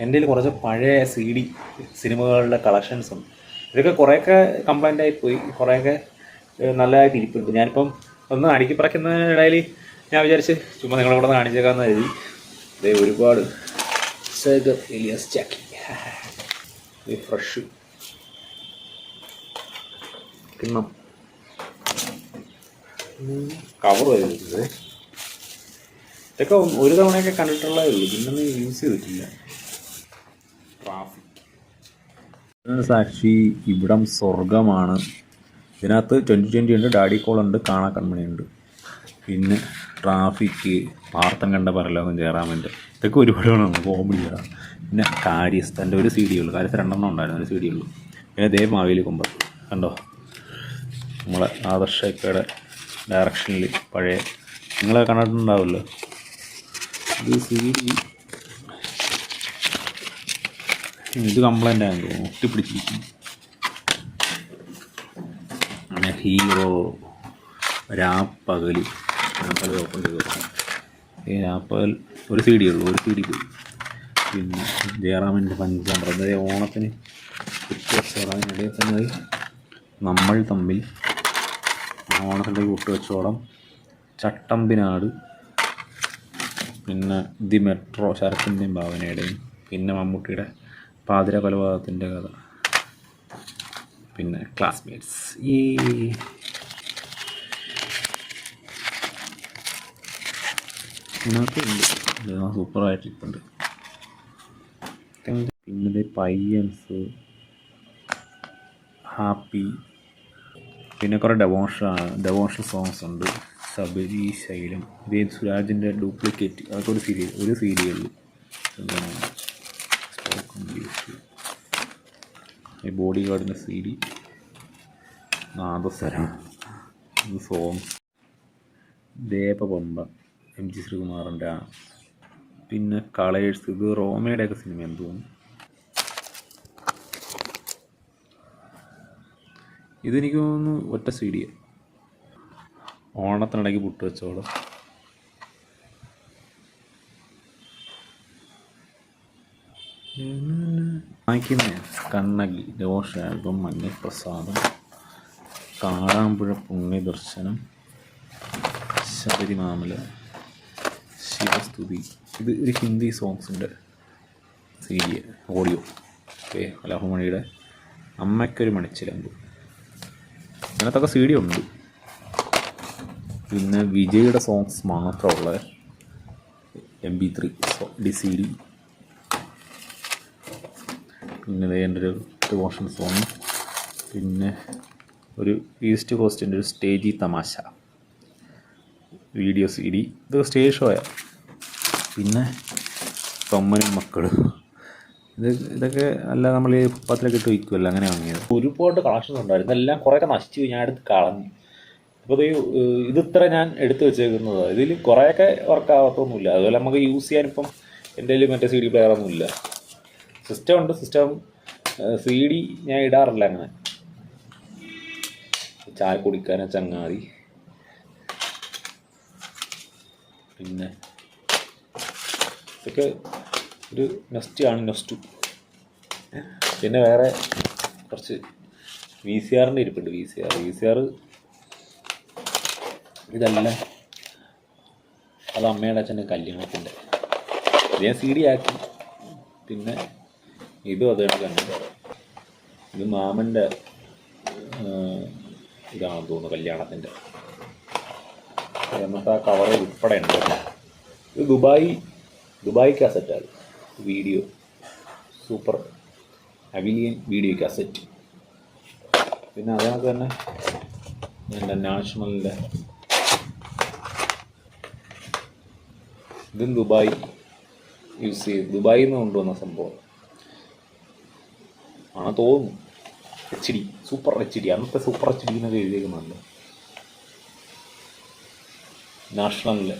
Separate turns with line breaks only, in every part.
എന്റെ കയ്യിൽ കുറച്ച് പഴയ സി ഡി സിനിമകളുടെ കളക്ഷൻസ് ഇതൊക്കെ കുറേയൊക്കെ കംപ്ലൈന്റ് ആയി പോയി കുറേയൊക്കെ നല്ലതായിട്ട് ഇരിപ്പുണ്ട്. ഞാനിപ്പം ഒന്ന് അടുക്കി പറക്കുന്നതിനിടയിൽ ഞാൻ വിചാരിച്ച് ചുമ്മാ നിങ്ങളെ കൂടെ കാണിച്ചേക്കാമെന്ന് എഴുതി ഇതേ ഒരുപാട്. സേഗർ എലിയസ് ചാക്കി. ഇത് ഫ്രഷ്. കിണ്ണം. കവർ വരുന്നത് ഇതൊക്കെ ഒരു തവണയൊക്കെ കണ്ടിട്ടുള്ളതേ ഉള്ളൂ പിന്നൊന്നും യൂസ് ചെയ്തിട്ടില്ല. ട്രാഫിക്. സാക്ഷി ഇവിടം സ്വർഗമാണ് ഇതിനകത്ത് ട്വന്റി ട്വന്റി ഉണ്ട്. ഡാഡി കോൾ ഉണ്ട്. കാണാ പിന്നെ ട്രാഫിക് പാർത്തം കണ്ട പരലോകം ചേറാമന്റെ ഇതൊക്കെ ഒരുപാട് വേണം. കോമഡി ചെയ്യാം. പിന്നെ കാര്യസ്ഥന്റെ ഒരു സി ഡി ഉള്ളൂ. കാര്യസ്ഥ രണ്ടെണ്ണം ഉണ്ടായിരുന്നു. ഒരു സി ഡി ഉള്ളൂ. പിന്നെ ദേ മാവേലി കുമ്പർ കണ്ടോ? നമ്മളെ ആദർശക്കയുടെ ഡയറക്ഷനിൽ പഴയ നിങ്ങളെ കണ്ടിട്ടുണ്ടാവുമല്ലോ? ഇത് സി ഡി ഇത് കംപ്ലൈന്റ് ആണ് തോന്നുന്നു. ഒട്ടിപ്പിടിച്ചിരിക്കുന്നു. ഹീറോ രാപ്പകൽ രാപ്പകൽ ഓപ്പൺ ചെയ്ത് നോക്കാം ഈ ആപ്പിൾ ഒരു സി ഡി ഉള്ളൂ ഒരു സി ഡി പിന്നെ ജയറാമിന്റെ പഞ്ചാമൃത. അതായത് ഓണത്തിന് കുത്തുവച്ചോടത്തിനിടയിൽ തന്നെ നമ്മൾ തമ്മിൽ ഓണത്തിന്റെ കൂട്ടുവച്ചോടം ചട്ടമ്പിനാട് പിന്നെ ദി മെട്രോ ശരത്തിന്റെയും ഭാവനയുടെയും പിന്നെ മമ്മൂട്ടിയുടെ പാതിര കൊലപാതകത്തിന്റെ കഥ പിന്നെ ക്ലാസ്മേറ്റ്സ് ഈ ഇതിനകത്ത് ഉണ്ട് സൂപ്പറായിട്ട് ഇരിപ്പുണ്ട് പിന്നെ പയ്യൻസ് ഹാപ്പി പിന്നെ കുറേ ഡെവോഷൻ ഡെവോഷൻ സോങ്സ് ഉണ്ട്. സബരി ശൈലം. ഇതേ സുരാജിന്റെ ഡ്യൂപ്ലിക്കേറ്റ് അതൊക്കെ ഒരു സീരിയൽ ഒരു സീരിയലിൽ ബോഡി ഗാർഡിന്റെ സീരി നാദസ്വരം. സോങ്സ് ദേവപമ്പ എം ജി ശ്രീകുമാറിന്റെ ആ പിന്നെ കളേഴ്സ് ഇത് റോമയുടെ ഒക്കെ സിനിമ എന്ന് തോന്നുന്നു. ഇതെനിക്ക് തോന്നുന്നു ഒറ്റ സി ഡി ഓണത്തിനിടയ്ക്ക് പുട്ട് വെച്ചോളും. വായിക്കുന്ന കണ്ണകി ദോഷ ആൽബം മഞ്ഞപ്രസാദം കാടാമ്പുഴ പുണ്യദർശനം ശബരിമാമല. ശിവസ്തുതി ഇത് ഒരു ഹിന്ദി സോങ്സിന്റെ സീരിയ ഓഡിയോ ഓക്കെ അലാഹുമണിയുടെ അമ്മയ്ക്കൊരു മണിച്ചിലമ്പ്. അങ്ങനത്തൊക്കെ സി ഡി ഉണ്ട്. പിന്നെ വിജയുടെ സോങ്സ് മാത്രമുള്ള M B three D C D പിന്നെ എന്റെ ഒരു ഡിവോഷൻ സോങ് പിന്നെ ഒരു ഈസ്റ്റ് കോസ്റ്റിന്റെ ഒരു സ്റ്റേജി തമാശ. വീഡിയോ സി ഡി ഇത് സ്റ്റേജ് ഷോയാ പിന്നെ തൊമ്മനും മക്കളും. ഇത് ഇതൊക്കെ അല്ല നമ്മൾ ഈ പത്തിലൊക്കെ ഇട്ട് വയ്ക്കുമല്ലോ അങ്ങനെ വാങ്ങിയത്. ഒരുപാട് കളക്ഷൻ ഉണ്ടായിരുന്നു. ഇതെല്ലാം കുറേയൊക്കെ നശിച്ചു ഞാൻ എടുത്ത് കളഞ്ഞു. അപ്പോൾ ഇത് ഇത് ഇത്ര ഞാൻ എടുത്തു വെച്ചേക്കുന്നത്. ഇതിൽ കുറേയൊക്കെ വർക്ക് ആവത്തൊന്നുമില്ല. അതുപോലെ നമുക്ക് യൂസ് ചെയ്യാൻ ഇപ്പം എന്റെ മറ്റേ സി ഡി പ്ലെയർ ഒന്നുമില്ല. സിസ്റ്റം ഉണ്ട് സിസ്റ്റം സി ഡി ഞാൻ ഇടാറില്ല അങ്ങനെ. ചായ കുടിക്കാനോ ചങ്ങാതി. പിന്നെ ഇതൊക്കെ ഒരു നെസ്റ്റ് ആണ് നെസ്റ്റു പിന്നെ വേറെ കുറച്ച് വി സി ആറിന്റെ ഇരിപ്പുണ്ട് V C R V C R ഇതല്ല അത് അമ്മയുടെ അച്ഛന്റെ കല്യാണത്തിന്റെ. ഞാൻ സി ഡി ആക്കി. പിന്നെ ഇതും അത് കണ്ടു. ഇത് മാമന്റെ ഇതാണെന്ന് തോന്നുന്നു കല്യാണത്തിന്റെ. എന്നിട്ട് ആ കവറ് ഉൾപ്പെടെ ഉണ്ട്. ഇത് ദുബായ് ദുബായ് കാസറ്റാണ് വീഡിയോ സൂപ്പർ അവിലിയൻ വീഡിയോ കാസറ്റ്. പിന്നെ അതിനകത്ത് തന്നെ എന്റെ നാഷണലിന്റെ ഇതും ദുബായ് യൂസ് ചെയ്ത് ദുബായിൽ നിന്ന് കൊണ്ടുവന്ന സംഭവം. ആണ് തോന്നുന്നു. H D super H D അന്നത്തെ സൂപ്പർ എച്ച് ഡി എന്നൊക്കെ എഴുതിയേക്കുന്നുണ്ട് നാഷണലിൽ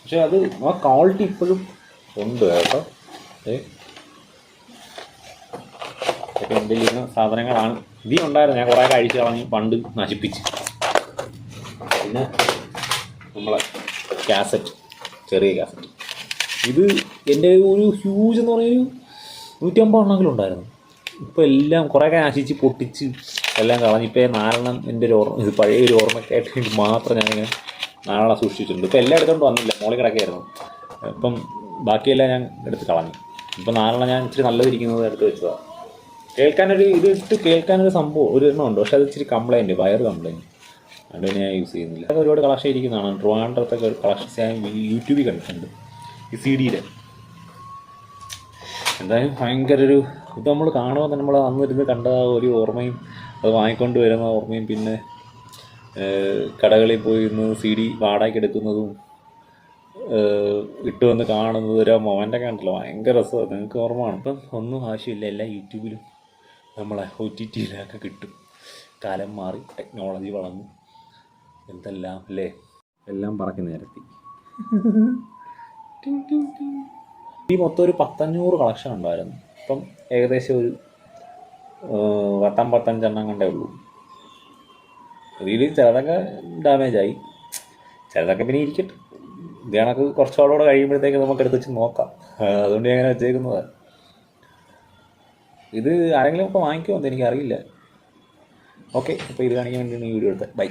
പക്ഷെ അത് ആ ക്വാളിറ്റി ഇപ്പോഴും ഉണ്ട് കേട്ടോ. ഏ? എന്റെ ഇരുന്ന സാധനങ്ങളാണ്. ഇതീ ഉണ്ടായിരുന്നു. ഞാൻ കുറേ കഴിച്ച് കളഞ്ഞ് പണ്ട് നശിപ്പിച്ച്. പിന്നെ നമ്മളെ കാസറ്റ് ചെറിയ കാസറ്റ് ഇത് എന്റെ ഒരു ഹ്യൂജ് എന്ന് പറഞ്ഞൊരു നൂറ്റമ്പത് എണ്ണമെങ്കിലും ഉണ്ടായിരുന്നു. ഇപ്പോൾ എല്ലാം കുറേയൊക്കെ നശിച്ച് പൊട്ടിച്ച് എല്ലാം കളഞ്ഞു ഇപ്പോൾ നാലെണ്ണം എന്റെ ഒരു ഓർമ്മ ഇത് പഴയ ഒരു ഓർമ്മയ്ക്കായിട്ട് മാത്രം ഞാനിങ്ങനെ നാളെ സൂക്ഷിച്ചിട്ടുണ്ട്. ഇപ്പോൾ എല്ലാം എടുത്തോണ്ട് വന്നില്ല. മോളിൽ കിടക്കായിരുന്നു. ഇപ്പം ബാക്കിയെല്ലാം ഞാൻ എടുത്ത് കളഞ്ഞു. ഇപ്പം നാലെണ്ണം ഞാൻ ഇച്ചിരി നല്ലതിരിക്കുന്നത് എടുത്ത് വെച്ചതാണ് കേൾക്കാനൊരു ഇത് ഇട്ട് കേൾക്കാനൊരു സംഭവം ഒരു എണ്ണം ഉണ്ട്. പക്ഷെ അത് ഇച്ചിരി കംപ്ലൈന്റ് വയർ കംപ്ലൈന്റ് അതുകൊണ്ട് ഞാൻ യൂസ് ചെയ്യുന്നില്ല. അത് ഒരുപാട് കളക്ഷൻ ഇരിക്കുന്നതാണ്. ഒരു കളക്ഷൻസ് ഞാൻ യൂട്യൂബിൽ കണ്ടിട്ടുണ്ട്. ഈ സി ഡിയിൽ എന്തായാലും ഭയങ്കര ഒരു ഇത് നമ്മൾ കാണുമ്പോൾ തന്നെ നമ്മൾ അന്നിരുന്ന് കണ്ട ഒരു ഓർമ്മയും അത് വാങ്ങിക്കൊണ്ട് വരുന്ന ഓർമ്മയും പിന്നെ കടകളിൽ പോയി ഇന്ന് സി ഡി വാടകയ്ക്ക് എടുക്കുന്നതും ഇട്ട് വന്ന് കാണുന്നത് ഒരു മൊമെന്റൊക്കെ ഉണ്ടല്ലോ ഭയങ്കര രസമാണ് നിങ്ങൾക്ക് ഓർമ്മയാണ്? ഇപ്പം ഒന്നും ആവശ്യമില്ല. എല്ലാ യൂട്യൂബിലും നമ്മളെ ഒ ടി ടിയിലൊക്കെ കിട്ടും. കാലം മാറി ടെക്നോളജി വളർന്നു. എന്തെല്ലാം അല്ലേ? എല്ലാം പറക്കി നേരത്തി. ഈ മൊത്തം ഒരു പത്തഞ്ഞൂറ് കളക്ഷൻ ഉണ്ടായിരുന്നു. ഇപ്പം ഏകദേശം ഒരു പത്തം പത്തഞ്ചെണ്ണം കണ്ടേ ഉള്ളൂ. ഇതിൽ ചിലതൊക്കെ ഡാമേജായി ആയി. ചിലതൊക്കെ പിന്നെ ഇരിക്കട്ടെ. ഇത് കണക്ക് കുറച്ചുകൂടെ കഴിയുമ്പോഴത്തേക്ക് നമുക്ക് എടുത്ത് വെച്ച് നോക്കാം. അതുകൊണ്ട് ഞാൻ അങ്ങനെ ഇത് ആരെങ്കിലും ഒക്കെ വാങ്ങിക്കുമോ എന്ന് എനിക്കറിയില്ല. ഓക്കെ അപ്പോൾ ഇത് കാണിക്കാൻ വേണ്ടിയാണ് ഈ വീഡിയോ എടുത്തത്. ബൈ